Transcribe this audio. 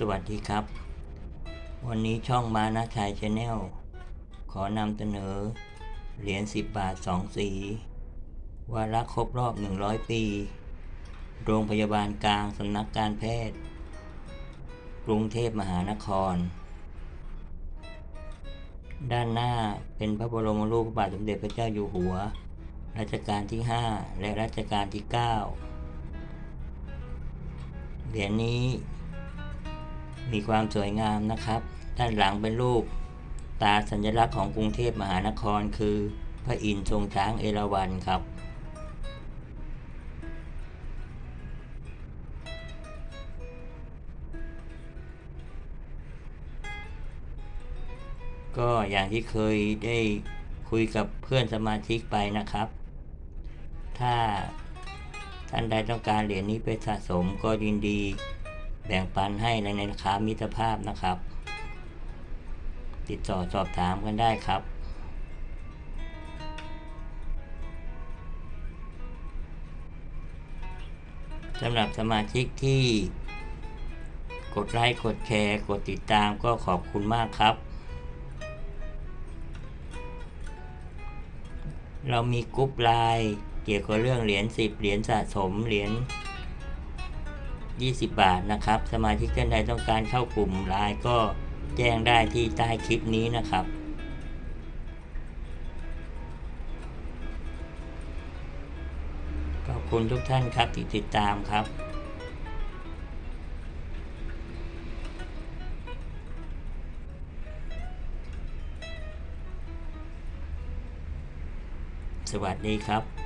สวัสดีครับ วันนี้ช่องมานะชัยชาแนลขอนำเสนอ เหรียญ 10 บาท 2 สี วาระครบรอบ 100 ปี โรงพยาบาลกลางสำนักการแพทย์ กรุงเทพมหานคร ด้านหน้าเป็นพระบรมรูปพระบาทสมเด็จพระเจ้าอยู่หัว รัชกาลที่ 5 และรัชกาลที่ 9 เหรียญนี้ มีความสวยงามนะครับ ด้านหลังเป็นรูป ตาสัญลักษณ์ของกรุงเทพมหานคร คือพระอินทร์ทรงช้างเอราวัณครับก็อย่างที่เคยได้คุยกับเพื่อนสมาชิกไปนะครับ ถ้าท่านใดต้องการเหรียญนี้ไปสะสมก็ยินดี แบ่งปันให้ในราคามิตรภาพนะครับ ติดต่อสอบถามกันได้ครับสำหรับสมาชิกที่กดไลค์กดแชร์ กดติดตามก็ขอบคุณมากครับ เรามีกรุ๊ปไลน์เกี่ยวกับเรื่องเหรียญ10เหรียญสะสมเหรียญ 20 บาทนะครับ สมาชิกท่านใดต้องการเข้ากลุ่มไลน์ก็แจ้งได้ที่ใต้คลิปนี้นะครับขอบคุณทุกท่านครับที่ติดตามครับสวัสดีครับ